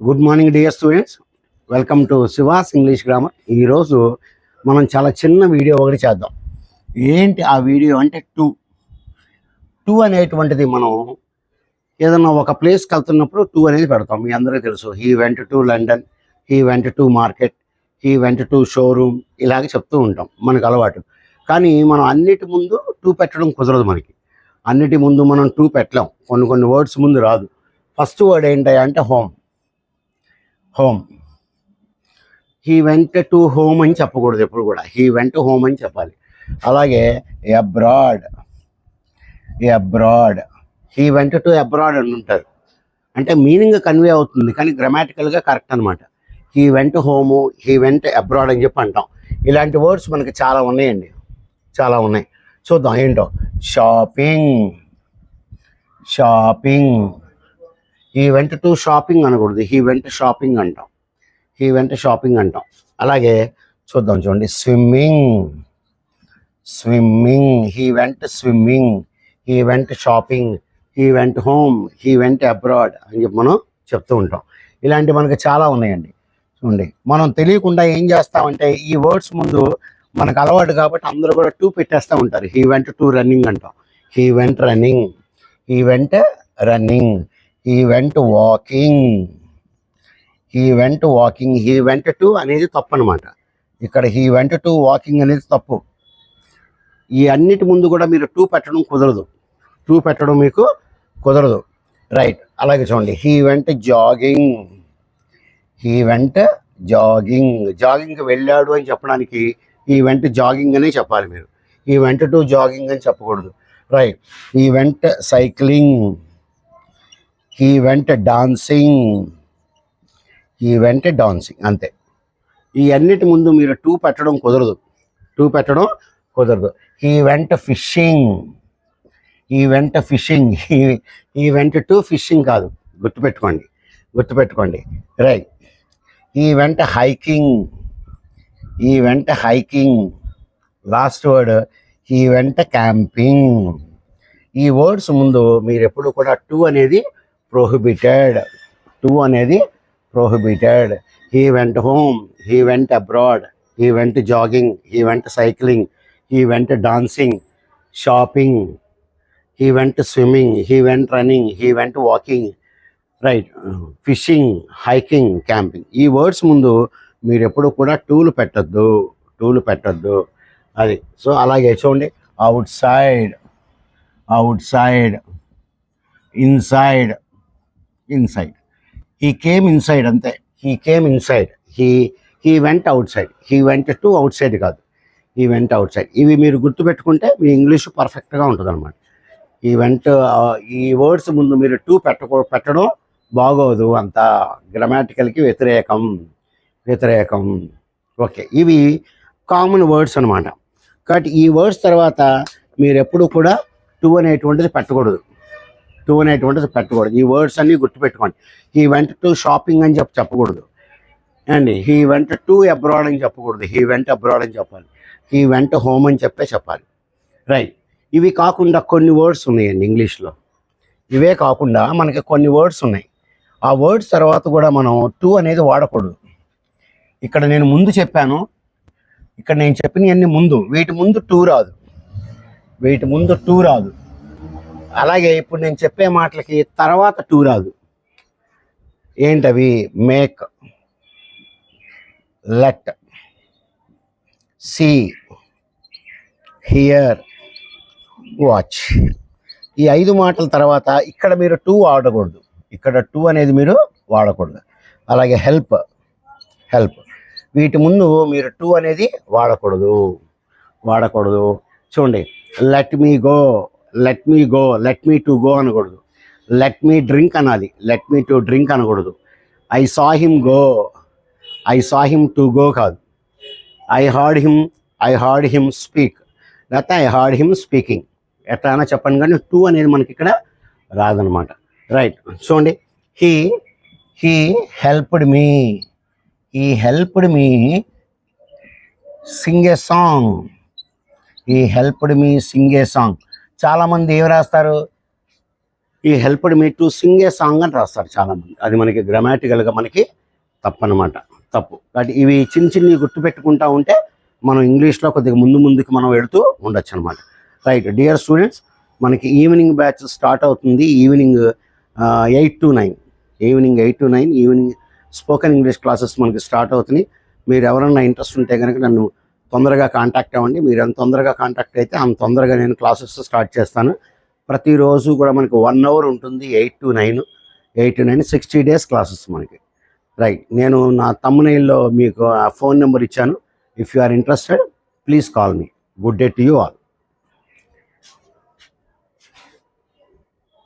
Good morning dear students welcome to Shiva's English grammar ఈరోజు మనం చాలా చిన్న వీడియో ఒకటి చేద్దాం. ఏంటి ఆ వీడియో అంటే టూ టూ అనేటువంటిది మనం ఏదన్నా ఒక ప్లేస్కి వెళ్తున్నప్పుడు టూ అనేది పెడతాం. మీ అందరికీ తెలుసు. He went to London he went to market he went to showroom ఇలాగే చెప్తూ ఉంటాం. మనకు అలవాటు. కానీ మనం అన్నిటి ముందు టూ పెట్టడం కుదరదు మనకి. అన్నిటి ముందు మనం టూ పెట్టలేం. కొన్ని కొన్ని వర్డ్స్ ముందు రాదు. ఫస్ట్ వర్డ్ ఏంటి అంటే home home. He went to home అని చెప్పకూడదు ఎప్పుడు కూడా. హీ వెంట హోమ్ అని చెప్పాలి. అలాగే abroad. Abroad. He went to abroad అని ఉంటారు. అంటే మీనింగ్ కన్వే అవుతుంది కానీ గ్రామాటికల్గా కరెక్ట్ అనమాట he went home he went abroad అని చెప్పి అంటాం. ఇలాంటి వర్డ్స్ మనకి చాలా ఉన్నాయండి. చాలా ఉన్నాయి. చూద్దాం ఏంటో. Shopping. Shopping. He went to shopping అనకూడదు హీ వెంట షాపింగ్ అంటాం హీ వెంట షాపింగ్ అంటాం అలాగే చూద్దాం చూడండి swimming swimming he went swimming he went shopping he went home he went abroad అని చెప్పి మనం చెప్తూ ఉంటాం ఇలాంటివి మనకి చాలా ఉన్నాయండి చూడండి మనం తెలియకుండా ఏం చేస్తామంటే ఈ వర్డ్స్ ముందు మనకు అలవాటు కాబట్టి అందరూ కూడా టూ పెట్టేస్తూ ఉంటారు హీ వెంట టూ రన్నింగ్ అంటాం he went running he went running he went walking he went walking he went to అనేది తప్పు అనమాట ఇక్కడ హీ వెంట టు వాకింగ్ అనేది తప్పు. ఈ అన్నిటి ముందు కూడా మీరు టూ పెట్టడం కుదరదు. టూ పెట్టడం మీకు కుదరదు. రైట్ అలాగే చూడండి. He went jogging he went jogging జాగింగ్కి వెళ్ళాడు అని చెప్పడానికి ఈ వెంట జాగింగ్ అనే చెప్పాలి మీరు. ఈ వెంట టు జాగింగ్ అని చెప్పకూడదు. రైట్ ఈ వెంట సైక్లింగ్ హీ వెంట డాన్సింగ్ ఈ వెంట డాన్సింగ్ అంతే. ఈ అన్నిటి ముందు మీరు టూ పెట్టడం కుదరదు. టూ పెట్టడం కుదరదు. ఈ వెంట ఫిషింగ్ ఈ వెంట ఫిషింగ్ ఈ వెంట టూ ఫిషింగ్ కాదు. గుర్తుపెట్టుకోండి. గుర్తుపెట్టుకోండి. రైట్ ఈ వెంట హైకింగ్ ఈ వెంట హైకింగ్ లాస్ట్ వర్డ్ ఈ వెంట క్యాంపింగ్ ఈ వర్డ్స్ ముందు మీరు ఎప్పుడు కూడా టూ అనేది ప్రోహిబిటెడ్ టూ అనేది prohibited he went home he went abroad he went jogging he went cycling he went dancing shopping he went swimming he went running he went walking right fishing hiking camping ఈ words ముందు మీరు ఎప్పుడు కూడా tool పెట్టద్దు. Tool పెట్టద్దు. అది. So అలాగే చూడండి. Outside outside inside inside he came inside అంతే he came inside he he went outside he went to outside కాదు. ఈ వెంట అవుట్ సైడ్ ఇవి మీరు గుర్తుపెట్టుకుంటే మీ ఇంగ్లీష్ పర్ఫెక్ట్గా ఉంటుంది అనమాట ఈ వెంట uh, ఈ వర్డ్స్ ముందు మీరు టూ పెట్టకూ పెట్టడం బాగోదు అంత గ్రామాటికల్కి వ్యతిరేకం వ్యతిరేకం. ఓకే. ఇవి కామన్ వర్డ్స్ అనమాట కాబట్టి ఈ వర్డ్స్ తర్వాత మీరు ఎప్పుడు కూడా టూ అనేటువంటిది పెట్టకూడదు. టూ అనేటువంటిది పెట్టకూడదు. ఈ వర్డ్స్ అన్నీ గుర్తుపెట్టుకోండి. హీ వెంట టు షాపింగ్ అని చెప్పి చెప్పకూడదు. అండి హీ వెంట టు అబ్రాడ్ అని చెప్పకూడదు. హీ వెంట అబ్రాడ్ అని చెప్పాలి. హీ వెంట హోమ్ అని చెప్పే చెప్పాలి. రైట్. ఇవి కాకుండా కొన్ని వర్డ్స్ ఉన్నాయండి ఇంగ్లీష్లో. ఇవే కాకుండా మనకి కొన్ని వర్డ్స్ ఉన్నాయి. ఆ వర్డ్స్ తర్వాత కూడా మనం టూ అనేది వాడకూడదు. ఇక్కడ నేను ముందు చెప్పాను. ఇక్కడ నేను చెప్పినవన్నీ ముందు. వీటి ముందు టూ రాదు. వీటి ముందు టూ రాదు. అలాగే ఇప్పుడు నేను చెప్పే మాటలకి తర్వాత టూ రాదు. ఏంటవి? Make let see hear watch. ఈ ఐదు మాటల తర్వాత ఇక్కడ మీరు టూ వాడకూడదు. ఇక్కడ టూ అనేది మీరు వాడకూడదు. అలాగే హెల్ప్ హెల్ప్. వీటి ముందు మీరు టూ అనేది వాడకూడదు. వాడకూడదు. చూడండి let me go. Let me go let me to go అనకూడదు. లెట్ మీ డ్రింక్ అనాలి. లెట్ మీ టు డ్రింక్ అనకూడదు. I saw him go I saw him to go కాదు. I heard him I heard him speak లేకపోతే I heard him speaking ఎట్లా అయినా చెప్పండి కానీ two అనేది మనకి ఇక్కడ రాదనమాట. రైట్ చూడండి. He he helped me he helped me sing a song he helped me sing a song చాలామంది ఏం రాస్తారు? He helped me to sing a song అని రాస్తారు చాలామంది. అది మనకి గ్రామాటికల్గా మనకి తప్పనమాట. తప్పు. కాబట్టి ఇవి చిన్న చిన్నవి గుర్తుపెట్టుకుంటా ఉంటే మనం ఇంగ్లీష్లో కొద్దిగా ముందు ముందుకు మనం వెళుతూ ఉండొచ్చు అనమాట రైట్. డియర్ స్టూడెంట్స్ మనకి ఈవినింగ్ బ్యాచ్ స్టార్ట్ అవుతుంది. Evening eight to nine. Evening eight to nine. Evening spoken English classes మనకి స్టార్ట్ అవుతున్నాయి. మీరు ఎవరైనా ఇంట్రెస్ట్ ఉంటే కనుక నన్ను తొందరగా కాంటాక్ట్ అవ్వండి. మీరు ఎంత తొందరగా కాంటాక్ట్ అయితే అంత తొందరగా నేను క్లాసెస్ స్టార్ట్ చేస్తాను. ప్రతిరోజు కూడా మనకి వన్ అవర్ ఉంటుంది eight to nine eight to nine sixty days classes మనకి. రైట్ నేను నా తమ్మునైల్లో మీకు ఆ ఫోన్ నెంబర్ ఇచ్చాను. If you are interested please call me good day to you all